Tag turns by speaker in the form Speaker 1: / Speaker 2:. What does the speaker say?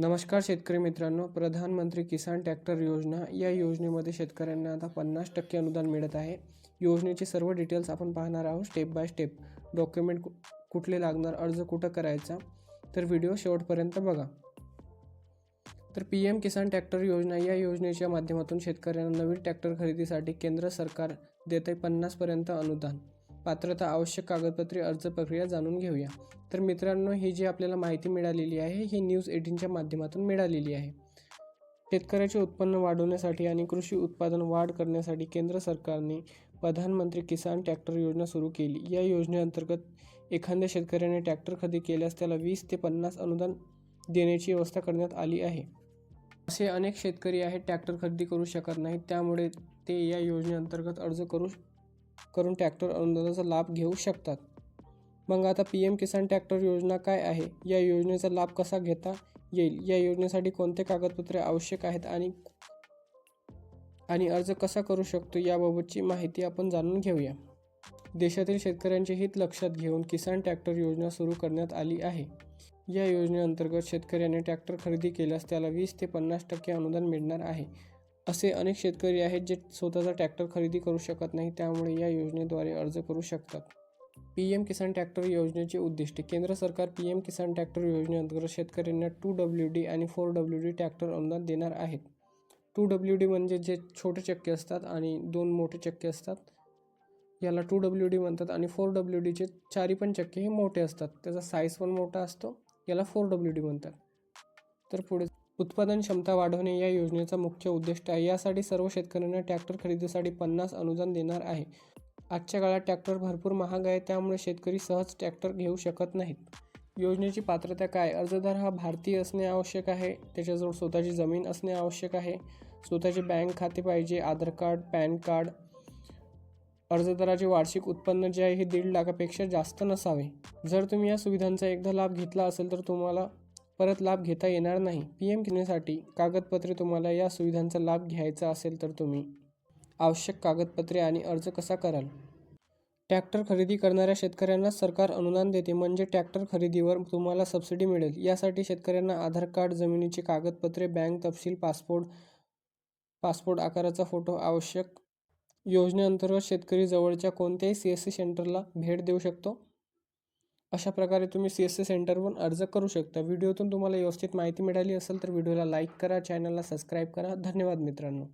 Speaker 1: नमस्कार शेतकरी मित्रांनो. प्रधानमंत्री किसान ट्रॅक्टर योजना. या योजनेमध्ये शेतकऱ्यांना आता पन्नास टक्के अनुदान मिळत आहे. योजनेचे सर्व डिटेल्स आपण पाहणार आहोत स्टेप बाय स्टेप. डॉक्युमेंट कु- कुठले लागणार अर्ज कुठं करायचा तर व्हिडिओ शेवटपर्यंत बघा. तर पी एम किसान ट्रॅक्टर योजना. या योजनेच्या माध्यमातून शेतकऱ्यांना नवीन ट्रॅक्टर खरेदीसाठी केंद्र सरकार देते आहे पन्नासपर्यंत अनुदान. पात्रता आवश्यक कागदपत्रे अर्ज प्रक्रिया जाणून घेऊया. तर मित्रांनो ही जी आपल्याला माहिती मिळालेली आहे ही न्यूज एटीनच्या माध्यमातून मिळालेली आहे. शेतकऱ्याचे उत्पन्न वाढवण्यासाठी आणि कृषी उत्पादन वाढ करण्यासाठी केंद्र सरकारने प्रधानमंत्री किसान ट्रॅक्टर योजना सुरू केली. या योजनेअंतर्गत एखाद्या शेतकऱ्याने ट्रॅक्टर खरेदी केल्यास त्याला वीस ते पन्नास अनुदान देण्याची व्यवस्था करण्यात आली आहे. असे अनेक शेतकरी आहेत ट्रॅक्टर खरेदी करू शकत नाहीत. त्यामुळे ते या योजनेअंतर्गत अर्ज करू करून ट्रॅक्टर अनुदानाचा लाभ घेऊ शकतात. मग आता पी एम किसान ट्रॅक्टर योजना काय आहे? या योजनेचा लाभ कसा घेता येईल? या योजनेसाठी कोणते कागदपत्रे आवश्यक आहेत आणि आणि अर्ज कसा करू शकतो याबाबतची माहिती आपण जाणून घेऊया. देशातील शेतकऱ्यांचे हित लक्षात घेऊन किसान ट्रॅक्टर योजना सुरू करण्यात आली आहे. या योजनेअंतर्गत शेतकऱ्याने ट्रॅक्टर खरेदी केल्यास त्याला वीस ते पन्नास टक्के अनुदान मिळणार आहे. असे अनेक शेतकरी आहेत जे स्वतःचा ट्रॅक्टर खरेदी करू शकत नाही त्यामुळे या योजनेद्वारे अर्ज करू शकतात. पी एम किसान ट्रॅक्टर योजनेचे उद्दिष्ट केंद्र सरकार पी एम किसान ट्रॅक्टर योजनेअंतर्गत शेतकऱ्यांना टू डब्ल्यू डी आणि फोर डब्ल्यू डी ट्रॅक्टर अनुदान देणार आहेत. टू डब्ल्यू डी म्हणजे जे छोटे चक्के असतात आणि दोन मोठे चक्के असतात. याला टू डब्ल्यू डी म्हणतात आणि फोर डब्ल्यू डीचे चारी पण चक्के हे मोठे असतात. त्याचा साईज पण मोठा असतो याला फोर डब्ल्यू डी म्हणतात. तर पुढे उत्पादन क्षमता वाढवणे या योजनेचा मुख्य उद्दिष्ट आहे. यासाठी सर्व शेतकऱ्यांना ट्रॅक्टर खरेदीसाठी पन्नास अनुदान देणार आहे. आजच्या काळात ट्रॅक्टर भरपूर महाग आहे त्यामुळे शेतकरी सहज ट्रॅक्टर घेऊ शकत नाहीत. योजनेची पात्रता काय? अर्जदार हा भारतीय असणे आवश्यक आहे. त्याच्याजवळ स्वतःची जमीन असणे आवश्यक आहे. स्वतःचे बँक खाते पाहिजे आधार कार्ड पॅन कार्ड. अर्जदाराचे वार्षिक उत्पन्न जे आहे हे दीड लाखापेक्षा जास्त नसावे. जर तुम्ही या सुविधांचा एकदा लाभ घेतला असेल तर तुम्हाला परत लाभ घेता येणार नाही. पी एम घेण्यासाठी कागदपत्रे तुम्हाला या सुविधांचा लाभ घ्यायचा असेल तर तुम्ही आवश्यक कागदपत्रे आणि अर्ज कसा कराल? ट्रॅक्टर खरेदी करणाऱ्या शेतकऱ्यांना सरकार अनुदान देते म्हणजे ट्रॅक्टर खरेदीवर तुम्हाला सबसिडी मिळेल. यासाठी शेतकऱ्यांना आधार कार्ड जमिनीची कागदपत्रे बँक तपशील पासपोर्ट पासपोर्ट आकाराचा फोटो आवश्यक योजनेअंतर्गत शेतकरी जवळच्या कोणत्याही सी एस सी सेंटरला भेट देऊ शकतो. अशा प्रकारे तुम्ही सी एस सी सेंटरवरून अर्ज करू शकता. व्हिडिओतून तुम्हाला व्यवस्थित माहिती मिळाली असेल तर व्हिडिओला लाईक करा चॅनलला सबस्क्राईब करा. धन्यवाद मित्रांनो.